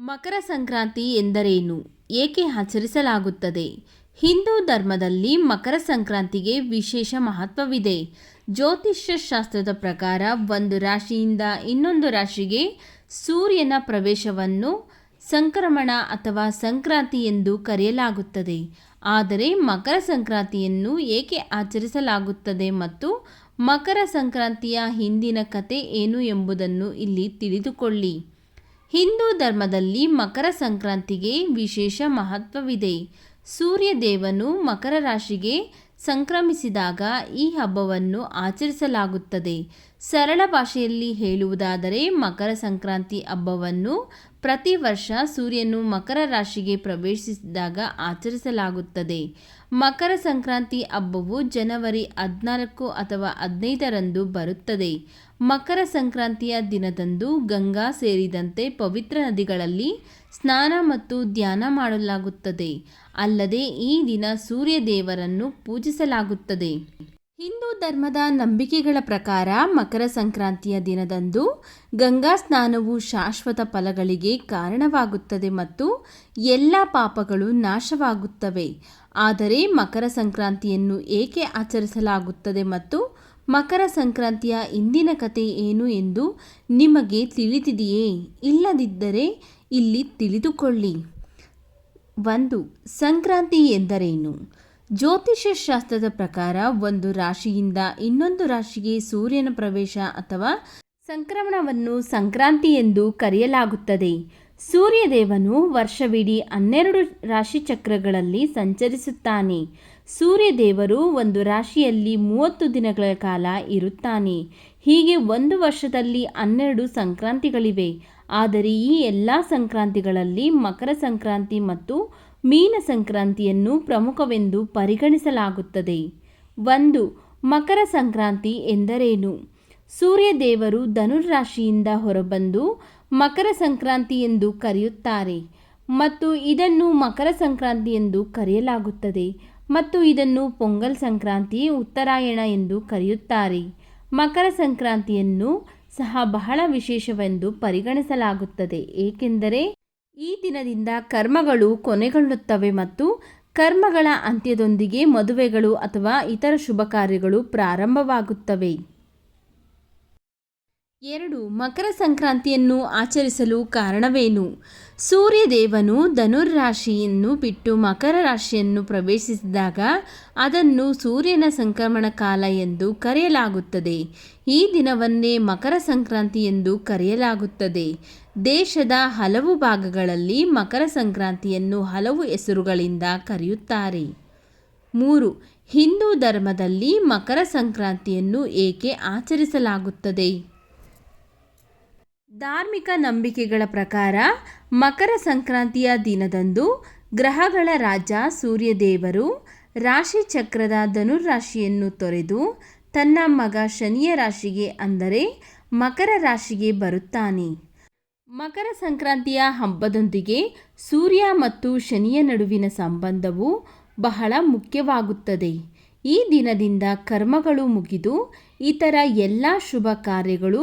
ಮಕರ ಸಂಕ್ರಾಂತಿ ಎಂದರೇನು? ಏಕೆ ಆಚರಿಸಲಾಗುತ್ತದೆ? ಹಿಂದೂ ಧರ್ಮದಲ್ಲಿ ಮಕರ ಸಂಕ್ರಾಂತಿಗೆ ವಿಶೇಷ ಮಹತ್ವವಿದೆ. ಜ್ಯೋತಿಷ್ಯ ಶಾಸ್ತ್ರದ ಪ್ರಕಾರ ಒಂದು ರಾಶಿಯಿಂದ ಇನ್ನೊಂದು ರಾಶಿಗೆ ಸೂರ್ಯನ ಪ್ರವೇಶವನ್ನು ಸಂಕ್ರಮಣ ಅಥವಾ ಸಂಕ್ರಾಂತಿ ಎಂದು ಕರೆಯಲಾಗುತ್ತದೆ. ಆದರೆ ಮಕರ ಸಂಕ್ರಾಂತಿಯನ್ನು ಏಕೆ ಆಚರಿಸಲಾಗುತ್ತದೆ ಮತ್ತು ಮಕರ ಸಂಕ್ರಾಂತಿಯ ಹಿಂದಿನ ಕತೆ ಏನು ಎಂಬುದನ್ನು ಇಲ್ಲಿ ತಿಳಿದುಕೊಳ್ಳಿ. ಹಿಂದೂ ಧರ್ಮದಲ್ಲಿ ಮಕರ ಸಂಕ್ರಾಂತಿಗೆ ವಿಶೇಷ ಮಹತ್ವವಿದೆ. ಸೂರ್ಯದೇವನು ಮಕರ ರಾಶಿಗೆ ಸಂಕ್ರಮಿಸಿದಾಗ ಈ ಹಬ್ಬವನ್ನು ಆಚರಿಸಲಾಗುತ್ತದೆ. ಸರಳ ಭಾಷೆಯಲ್ಲಿ ಹೇಳುವುದಾದರೆ ಮಕರ ಸಂಕ್ರಾಂತಿ ಹಬ್ಬವನ್ನು ಪ್ರತಿ ವರ್ಷ ಸೂರ್ಯನು ಮಕರ ರಾಶಿಗೆ ಪ್ರವೇಶಿಸಿದಾಗ ಆಚರಿಸಲಾಗುತ್ತದೆ. ಮಕರ ಸಂಕ್ರಾಂತಿ ಹಬ್ಬವು ಜನವರಿ ಹದಿನಾಲ್ಕು ಅಥವಾ ಹದಿನೈದರಂದು ಬರುತ್ತದೆ. ಮಕರ ಸಂಕ್ರಾಂತಿಯ ದಿನದಂದು ಗಂಗಾ ಸೇರಿದಂತೆ ಪವಿತ್ರ ನದಿಗಳಲ್ಲಿ ಸ್ನಾನ ಮತ್ತು ಧ್ಯಾನ ಮಾಡಲಾಗುತ್ತದೆ. ಅಲ್ಲದೆ ಈ ದಿನ ಸೂರ್ಯ ದೇವರನ್ನು ಪೂಜಿಸಲಾಗುತ್ತದೆ. ಹಿಂದೂ ಧರ್ಮದ ನಂಬಿಕೆಗಳ ಪ್ರಕಾರ ಮಕರ ಸಂಕ್ರಾಂತಿಯ ದಿನದಂದು ಗಂಗಾ ಸ್ನಾನವು ಶಾಶ್ವತ ಫಲಗಳಿಗೆ ಕಾರಣವಾಗುತ್ತದೆ ಮತ್ತು ಎಲ್ಲ ಪಾಪಗಳು ನಾಶವಾಗುತ್ತವೆ. ಆದರೆ ಮಕರ ಸಂಕ್ರಾಂತಿಯನ್ನು ಏಕೆ ಆಚರಿಸಲಾಗುತ್ತದೆ ಮತ್ತು ಮಕರ ಸಂಕ್ರಾಂತಿಯ ಇಂದಿನ ಕತೆ ಏನು ಎಂದು ನಿಮಗೆ ತಿಳಿದಿದೆಯೇ? ಇಲ್ಲದಿದ್ದರೆ ಇಲ್ಲಿ ತಿಳಿದುಕೊಳ್ಳಿ. ಒಂದು, ಸಂಕ್ರಾಂತಿ ಎಂದರೇನು? ಜ್ಯೋತಿಷ್ಯ ಶಾಸ್ತ್ರದ ಪ್ರಕಾರ ಒಂದು ರಾಶಿಯಿಂದ ಇನ್ನೊಂದು ರಾಶಿಗೆ ಸೂರ್ಯನ ಪ್ರವೇಶ ಅಥವಾ ಸಂಕ್ರಮಣವನ್ನು ಸಂಕ್ರಾಂತಿ ಎಂದು ಕರೆಯಲಾಗುತ್ತದೆ. ಸೂರ್ಯದೇವನು ವರ್ಷವಿಡೀ ಹನ್ನೆರಡು ರಾಶಿಚಕ್ರಗಳಲ್ಲಿ ಸಂಚರಿಸುತ್ತಾನೆ. ಸೂರ್ಯದೇವರು ಒಂದು ರಾಶಿಯಲ್ಲಿ ಮೂವತ್ತು ದಿನಗಳ ಕಾಲ ಇರುತ್ತಾನೆ. ಹೀಗೆ ಒಂದು ವರ್ಷದಲ್ಲಿ ಹನ್ನೆರಡು ಸಂಕ್ರಾಂತಿಗಳಿವೆ. ಆದರೆ ಈ ಎಲ್ಲ ಸಂಕ್ರಾಂತಿಗಳಲ್ಲಿ ಮಕರ ಸಂಕ್ರಾಂತಿ ಮತ್ತು ಮೀನ ಸಂಕ್ರಾಂತಿಯನ್ನು ಪ್ರಮುಖವೆಂದು ಪರಿಗಣಿಸಲಾಗುತ್ತದೆ. ಒಂದು ಮಕರ ಸಂಕ್ರಾಂತಿ ಎಂದರೇನು? ಸೂರ್ಯದೇವರು ಧನುರಾಶಿಯಿಂದ ಹೊರಬಂದು ಮಕರ ಸಂಕ್ರಾಂತಿ ಎಂದು ಕರೆಯುತ್ತಾರೆ ಮತ್ತು ಇದನ್ನು ಮಕರ ಸಂಕ್ರಾಂತಿ ಎಂದು ಕರೆಯಲಾಗುತ್ತದೆ ಮತ್ತು ಇದನ್ನು ಪೊಂಗಲ್ ಸಂಕ್ರಾಂತಿ, ಉತ್ತರಾಯಣ ಎಂದು ಕರೆಯುತ್ತಾರೆ. ಮಕರ ಸಂಕ್ರಾಂತಿಯನ್ನು ಸಹ ಬಹಳ ವಿಶೇಷವೆಂದು ಪರಿಗಣಿಸಲಾಗುತ್ತದೆ. ಏಕೆಂದರೆ ಈ ದಿನದಿಂದ ಕರ್ಮಗಳು ಕೊನೆಗೊಳ್ಳುತ್ತವೆ ಮತ್ತು ಕರ್ಮಗಳ ಅಂತ್ಯದೊಂದಿಗೆ ಮದುವೆಗಳು ಅಥವಾ ಇತರ ಶುಭ ಕಾರ್ಯಗಳು ಪ್ರಾರಂಭವಾಗುತ್ತವೆ. ಎರಡು ಮಕರ ಸಂಕ್ರಾಂತಿಯನ್ನು ಆಚರಿಸಲು ಕಾರಣವೇನು? ಸೂರ್ಯದೇವನು ಧನುರ್ರಾಶಿಯನ್ನು ಬಿಟ್ಟು ಮಕರ ರಾಶಿಯನ್ನು ಪ್ರವೇಶಿಸಿದಾಗ ಅದನ್ನು ಸೂರ್ಯನ ಸಂಕ್ರಮಣ ಕಾಲ ಎಂದು ಕರೆಯಲಾಗುತ್ತದೆ. ಈ ದಿನವನ್ನೇ ಮಕರ ಸಂಕ್ರಾಂತಿ ಎಂದು ಕರೆಯಲಾಗುತ್ತದೆ. ದೇಶದ ಹಲವು ಭಾಗಗಳಲ್ಲಿ ಮಕರ ಸಂಕ್ರಾಂತಿಯನ್ನು ಹಲವು ಹೆಸರುಗಳಿಂದ ಕರೆಯುತ್ತಾರೆ. ಮೂರು, ಹಿಂದೂ ಧರ್ಮದಲ್ಲಿ ಮಕರ ಸಂಕ್ರಾಂತಿಯನ್ನು ಏಕೆ ಆಚರಿಸಲಾಗುತ್ತದೆ? ಧಾರ್ಮಿಕ ನಂಬಿಕೆಗಳ ಪ್ರಕಾರ ಮಕರ ಸಂಕ್ರಾಂತಿಯ ದಿನದಂದು ಗ್ರಹಗಳ ರಾಜ ಸೂರ್ಯದೇವರು ರಾಶಿ ಚಕ್ರದ ಧನುರಾಶಿಯನ್ನು ತೊರೆದು ತನ್ನ ಮಗ ಶನಿಯ ರಾಶಿಗೆ ಅಂದರೆ ಮಕರ ರಾಶಿಗೆ ಬರುತ್ತಾನೆ. ಮಕರ ಸಂಕ್ರಾಂತಿಯ ಹಬ್ಬದೊಂದಿಗೆ ಸೂರ್ಯ ಮತ್ತು ಶನಿಯ ನಡುವಿನ ಸಂಬಂಧವು ಬಹಳ ಮುಖ್ಯವಾಗುತ್ತದೆ. ಈ ದಿನದಿಂದ ಕರ್ಮಗಳು ಮುಗಿದು ಇತರ ಎಲ್ಲ ಶುಭ ಕಾರ್ಯಗಳು